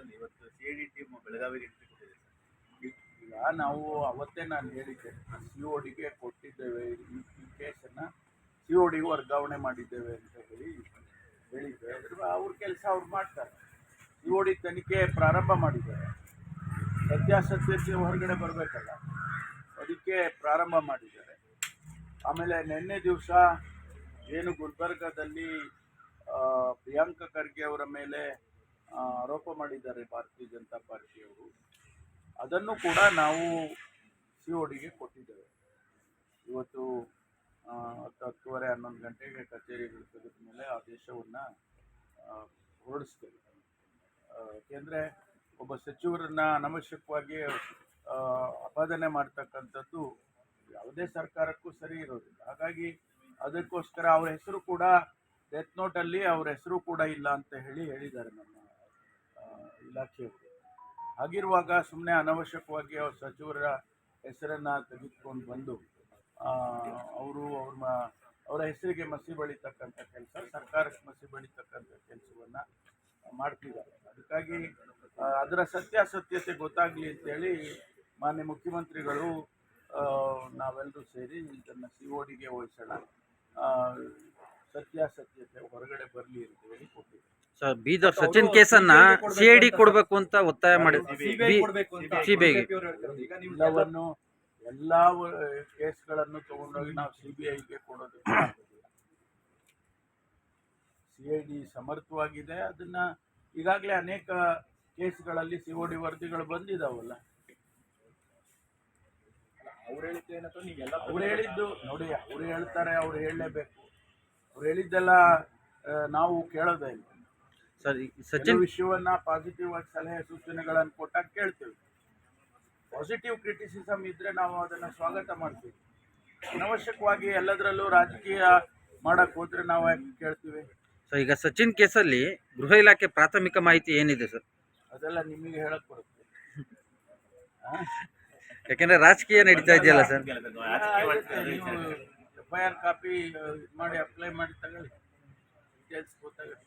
ಸಂದರ್ಭದಲ್ಲಿ ಇವತ್ತು C D team ಬೆಳಗಾವಿಗೆ ಈಗ ನಾವು ಅವತ್ತೇ ನಾನು ಹೇಳಿದ್ದೆ ಸಿ ಒ ಡಿಗೆ ಕೊಟ್ಟಿದ್ದೇವೆ, ಈ ಈ ಕೇಸನ್ನು ಸಿ ಒ ಡಿಗೆ ವರ್ಗಾವಣೆ ಮಾಡಿದ್ದೇವೆ ಅಂತ ಹೇಳಿ ಹೇಳಿದ್ದೆ. ಅವ್ರ ಕೆಲಸ ಅವ್ರು ಮಾಡ್ತಾರೆ. ಸಿ ಒ ಡಿ ತನಿಖೆ ಪ್ರಾರಂಭ ಮಾಡಿದ್ದಾರೆ. ಸತ್ಯಾಸತ್ಯತೆ ಹೊರಗಡೆ ಬರಬೇಕಲ್ಲ. ಅದಕ್ಕೆ ಪ್ರಾರಂಭ ಮಾಡಿದ್ದಾರೆ. ಆಮೇಲೆ ನಿನ್ನೆ ದಿವಸ ಏನು ಗುಲ್ಬರ್ಗಾದಲ್ಲಿ ಪ್ರಿಯಾಂಕ ಖರ್ಗೆ ಅವರ ಮೇಲೆ ಆರೋಪ ಮಾಡಿದ್ದಾರೆ ಭಾರತೀಯ ಜನತಾ ಪಾರ್ಟಿಯವರು. ಅದನ್ನು ಕೂಡ ನಾವು ಸಿ ಒ ಡಿಗೆ ಕೊಟ್ಟಿದ್ದೇವೆ. ಇವತ್ತು ಆ, ಹತ್ತು ಹತ್ತುವರೆ ಹನ್ನೊಂದು ಗಂಟೆಗೆ ಕಚೇರಿಗಳು ತೆಗೆದ ಮೇಲೆ ಆದೇಶವನ್ನು ಹೊರಡಿಸ್ತೇವೆ ಯಾಕೆಂದರೆ ಒಬ್ಬ ಸಚಿವರನ್ನ ಅನವಶ್ಯಕವಾಗಿ ಆ, ಅಪಾದನೆ ಮಾಡ್ತಕ್ಕಂಥದ್ದು ಯಾವುದೇ ಸರ್ಕಾರಕ್ಕೂ ಸರಿ ಇರೋದಿಲ್ಲ. ಹಾಗಾಗಿ ಅದಕ್ಕೋಸ್ಕರ ಅವ್ರ ಹೆಸರು ಕೂಡ ಡೆತ್ ನೋಟಲ್ಲಿ ಅವ್ರ ಹೆಸರು ಕೂಡ ಇಲ್ಲ ಅಂತ ಹೇಳಿ ಹೇಳಿದ್ದಾರೆ ನಮ್ಮ ಆ, ಇಲಾಖೆಯವರು. ಹಾಗಿರುವಾಗ ಸುಮ್ಮನೆ ಅನವಶ್ಯಕವಾಗಿ ಅವ್ರ ಸಚಿವರ ಹೆಸರನ್ನು ತೆಗೆದುಕೊಂಡು ಬಂದು ಅವರು ಅವ್ರ ಅವರ ಹೆಸರಿಗೆ ಮಸಿ ಬಳಿತಕ್ಕಂಥ ಕೆಲಸ, ಸರ್ಕಾರಕ್ಕೆ ಮಸಿ ಬಳಿತಕ್ಕಂಥ ಕೆಲಸವನ್ನು ಮಾಡ್ತಿದ್ದಾರೆ. ಅದಕ್ಕಾಗಿ ಅದರ ಸತ್ಯಾಸತ್ಯತೆ ಗೊತ್ತಾಗಲಿ ಅಂತೇಳಿ ಮಾನ್ಯ ಮುಖ್ಯಮಂತ್ರಿಗಳು ನಾವೆಲ್ಲರೂ ಸೇರಿ ಇದನ್ನು ಸಿ ಒ ಡಿಗೆ ವಹಿಸೋಣ ಸತ್ಯಾಸತ್ಯತೆ ಹೊರಗಡೆ ಬರಲಿ ಅಂತ ಹೇಳಿ ಕೊಟ್ಟಿದ್ದಾರೆ ಸರ್ ಬೀದರ್ ಸಚಿನ್ ಕೇಸನ್ನ ಸಿ ಐ ಡಿ ಕೊಡಬೇಕು ಅಂತ ಒತ್ತಾಯ ಮಾಡಿ ಸಿಬಿಐಗೆ ಎಲ್ಲವನ್ನು ಎಲ್ಲ ಕೇಸ್ಗಳನ್ನು ತಗೊಂಡೋಗಿ ನಾವು ಸಿ ಬಿ ಐಗೆ ಕೊಡೋದಕ್ಕೆ ಸಿ ಐ ಡಿ ಸಮರ್ಥವಾಗಿದೆ. ಅದನ್ನ ಈಗಾಗಲೇ ಅನೇಕ ಕೇಸ್ಗಳಲ್ಲಿ ಸಿ ಒ ಡಿ ವರದಿಗಳು ಬಂದಿದಾವಲ್ಲ. ಅವ್ರು ಹೇಳಿದ್ದು ನೋಡಿ ಅವ್ರು ಹೇಳ್ತಾರೆ ಅವ್ರು ಹೇಳಲೇಬೇಕು. ಅವ್ರು ಹೇಳಿದ್ದೆಲ್ಲ ನಾವು ಕೇಳೋದೇ ಇಲ್ಲ. ಸರ್ ಈ ಸಚಿನ್ ವಿಷಯವನ್ನ ಪಾಸಿಟಿವ್ ಆಗಿ ಸಲಹೆ ಸೂಚನೆಗಳನ್ನು ಕೊಟ್ಟಾಗ ಕೇಳ್ತೀವಿ. ಪಾಸಿಟಿವ್ ಕ್ರಿಟಿಸಿಸಮ್ ಇದ್ರೆ ನಾವು ಅದನ್ನ ಸ್ವಾಗತ ಮಾಡ್ತೀವಿ. ಅನವಶ್ಯಕವಾಗಿ ಎಲ್ಲದರಲ್ಲೂ ರಾಜಕೀಯ ಮಾಡಕ್ ಹೋದ್ರೆ ನಾವು ಯಾಕೆ ಕೇಳ್ತೀವಿ? ಸೊ ಈಗ ಸಚಿನ್ ಕೇಸಲ್ಲಿ ಗೃಹ ಇಲಾಖೆ ಪ್ರಾಥಮಿಕ ಮಾಹಿತಿ ಏನಿದೆ ಸರ್? ಅದೆಲ್ಲ ನಿಮಗೆ ಹೇಳಕ್ ಬರುತ್ತೆ? ಯಾಕೆಂದ್ರೆ ರಾಜಕೀಯ ನಡೀತಾ ಇದೆಯಲ್ಲ sir? F I R copy ಮಾಡಿ ಅಪ್ಲೈ ಮಾಡಿ ತಗೊಳ್ಳಿ. ಗೊತ್ತಾಗುತ್ತೆ